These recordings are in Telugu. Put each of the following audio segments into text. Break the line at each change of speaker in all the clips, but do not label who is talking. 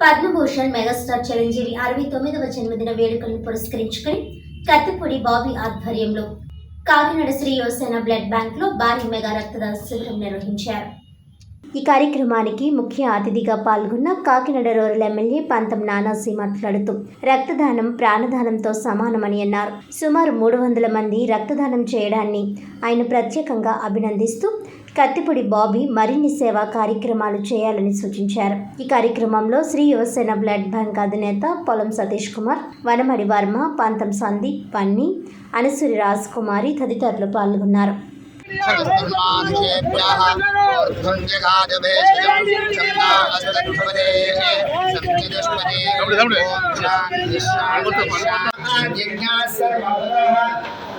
పద్మభూషణ్ మెగాస్టార్ చిరంజీవి అరవై తొమ్మిదవ జన్మదిన వేడుకలను పురస్కరించుకుని కత్తిపూడి బాబీ ఆధ్వర్యంలో కాకినాడ శ్రీ యువసేన బ్లడ్ బ్యాంక్లో భారీ మెగా రక్తదాన శిబిరం నిర్వహించారు. ఈ కార్యక్రమానికి ముఖ్య అతిథిగా పాల్గొన్న కాకినాడ రూరల్ ఎమ్మెల్యే పంతం నానాసి మాట్లాడుతూ రక్తదానం ప్రాణదానంతో సమానమని అన్నారు. సుమారు మూడు వందల మంది రక్తదానం చేయడాన్ని ఆయన ప్రత్యేకంగా అభినందిస్తూ కత్తిపూడి బాబీ మరిన్ని సేవా కార్యక్రమాలు చేయాలని సూచించారు. ఈ కార్యక్రమంలో శ్రీ యువసేన బ్లడ్ బ్యాంక్ అధినేత పొలం సతీష్ కుమార్ వనమడి వర్మ పంతం సందీప్ పన్ని అనసూరి రాజ్ కుమారి తదితరులు పాల్గొన్నారు.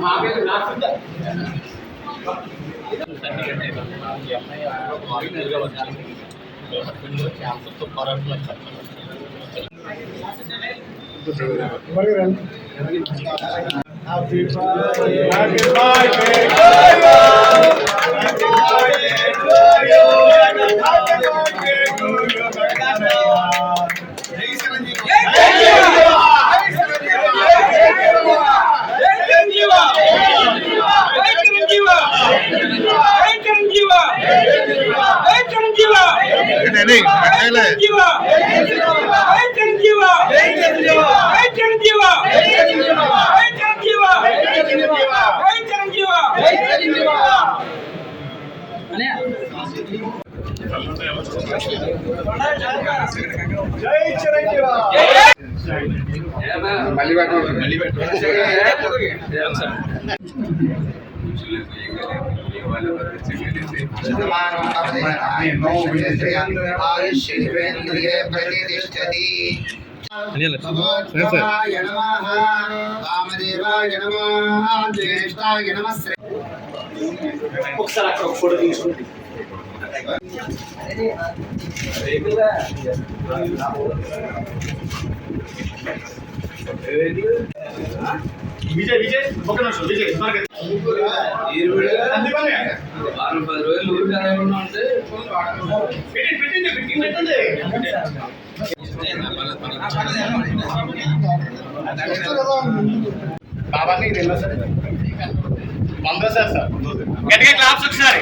Happy birthday. to you and happy birthday జై చిరంజీవి మళ్ళీ
ఒకసారి అక్కడ ఫోటో తీసుకుంటుంది విజయ్ విజయ్ ఒక నిమిషం విజయ్ అందుకనే
వారం పది రోజులు ఊరికి ఏమన్నా ఉంటే
పెట్టండి పెట్టండి పెట్టండి బాబాకి ఇది సార్ వంద సార్ సార్ గట్టిగా క్లాప్స్ ఒకసారి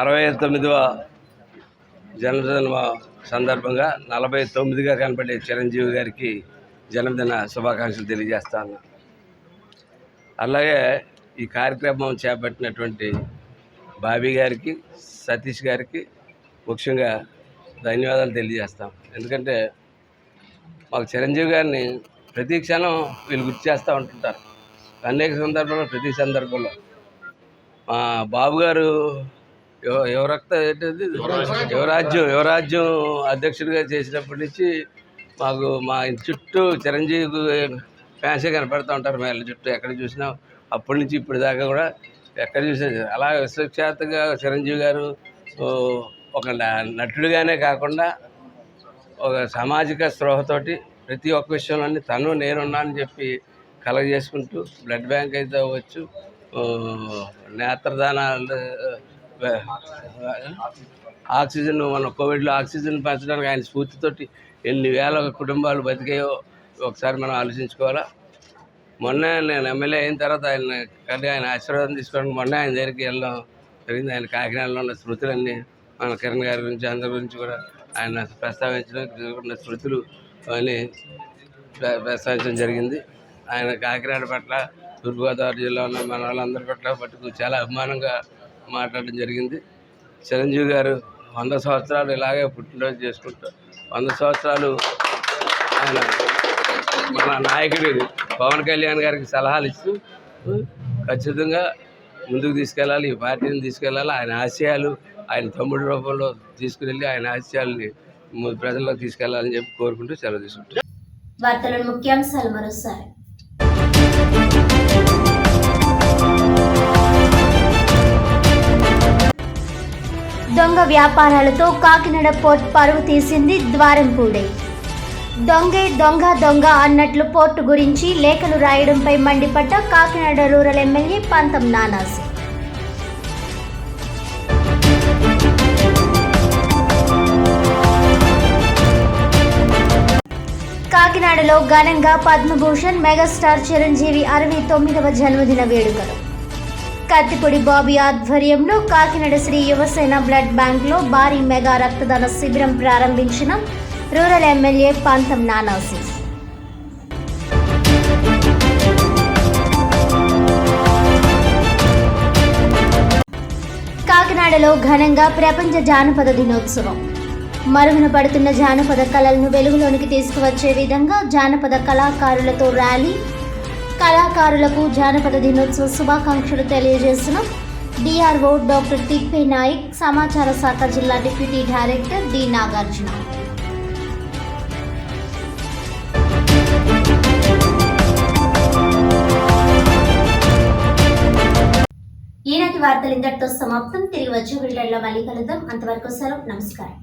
అరవై తొమ్మిదవ జన్మదిన సందర్భంగా నలభై తొమ్మిదిగా కనపడే చిరంజీవి గారికి జన్మదిన శుభాకాంక్షలు తెలియజేస్తాను. అలాగే ఈ కార్యక్రమం చేపట్టినటువంటి బాబీ గారికి సతీష్ గారికి ముఖ్యంగా ధన్యవాదాలు తెలియజేస్తాం. ఎందుకంటే మాకు చిరంజీవి గారిని ప్రతి క్షణం వీళ్ళు గుర్తు చేస్తూ ఉంటుంటారు. అనేక సందర్భంలో ప్రతి సందర్భంలో. మా బాబు గారు యువ యువరక్త ఏంటది? యువరాజ్యం. యువరాజ్యం అధ్యక్షుడిగా చేసినప్పటి నుంచి మాకు మా ఇంటి చుట్టూ చిరంజీవి ఫ్యాన్సే కనపడుతూ ఉంటారు మా ఇళ్ళ చుట్టూ. ఎక్కడ చూసినా అప్పటి నుంచి ఇప్పటి దాకా కూడా ఎక్కడ చూసినా అలా విశ్వఖ్యాతగా చిరంజీవి గారు ఒక నటుడిగానే కాకుండా ఒక సామాజిక స్పృహతోటి ప్రతి ఒక్క విషయంలోని తను నేనున్నానని చెప్పి కలగజేసుకుంటూ బ్లడ్ బ్యాంక్ అయితే అవ్వచ్చు. నేత్రదానాలు ఆక్సిజన్ మన కోవిడ్లో ఆక్సిజన్ పెంచడానికి ఆయన స్ఫూర్తితోటి ఎన్ని వేల కుటుంబాలు బతికాయో ఒకసారి మనం ఆలోచించుకోవాలా. మొన్న నేను ఎమ్మెల్యే అయిన తర్వాత ఆయన కానీ ఆయన ఆశీర్వాదం తీసుకోవడానికి మొన్న ఆయన దగ్గరికి వెళ్ళడం జరిగింది. ఆయన కాకినాడలో ఉన్న స్మృతులన్నీ మన కిరణ్ గారి గురించి అందరి గురించి కూడా ఆయన ప్రస్తావించడం ఉన్న స్మృతులు అని ప్రస్తావించడం జరిగింది. ఆయన కాకినాడ పట్ల తూర్పుగోదావరి జిల్లా ఉన్న మన వాళ్ళందరి పట్ల పట్టుకు చాలా అభిమానంగా మాట్లాడడం జరిగింది. చిరంజీవి గారు వంద సంవత్సరాలు ఇలాగే పుట్టినరోజు చేసుకుంటూ వంద సంవత్సరాలు ఆయన మన నాయకుడు పవన్ కళ్యాణ్ గారికి సలహాలు ఇస్తూ ఖచ్చితంగా ముందుకు తీసుకెళ్ళాలి ఈ పార్టీని తీసుకెళ్ళాలి ఆయన ఆశయాలు ఆయన తమ్ముడి రూపంలో తీసుకువెళ్ళి ఆయన ఆశయాల్ని ప్రజల్లోకి తీసుకెళ్ళాలని చెప్పి కోరుకుంటూ సెలవు తీసుకుంటాం
వార్తలను ముఖ్యాంశాలు మరోసారి దొంగ వ్యాపారాలతో కాకినాడ పోర్ట్ పరువు తీసింది ద్వారంపూడే. దొంగే దొంగ దొంగ అన్నట్లు పోర్టు గురించి లేఖలు రాయడంపై మండిపడ్డ కాకినాడ రూరల్ ఎమ్మెల్యే పంతం నానాసి కాకినాడలో ఘనంగా పద్మభూషణ్ మెగాస్టార్ చిరంజీవి అరవై తొమ్మిదవ జన్మదిన వేడుకలు. కత్తిపొడి బాబీ ఆధ్వర్యంలో కాకినాడ శ్రీ యువసేన బ్లడ్ బ్యాంక్లో భారీ మెగా రక్తదాన శిబిరం ప్రారంభించిన రూరల్ ఎమ్మెల్యే పంతం నానాసిస్ కాకినాడలో ఘనంగా ప్రపంచ జానపద దినోత్సవం. మరుగున పడుతున్న జానపద కళలను వెలుగులోనికి తీసుకువచ్చే విధంగా జానపద కళాకారులతో ర్యాలీ కళాకారులకు జానపద దినోత్సవ శుభాకాంక్షలు తెలియజేసిన డిఆర్ఓ డాక్టర్ తిప్పే నాయక్ సమాచార శాఖ జిల్లా డిప్యూటీ డైరెక్టర్ డి నాగార్జున. ఈనాటి వార్తలు ఇంతటితో సమాప్తం. తిరిగి వచ్చే బిల్డర్లో మళ్ళీ కలుద్దాం. అంతవరకు సెలవు. నమస్కారం.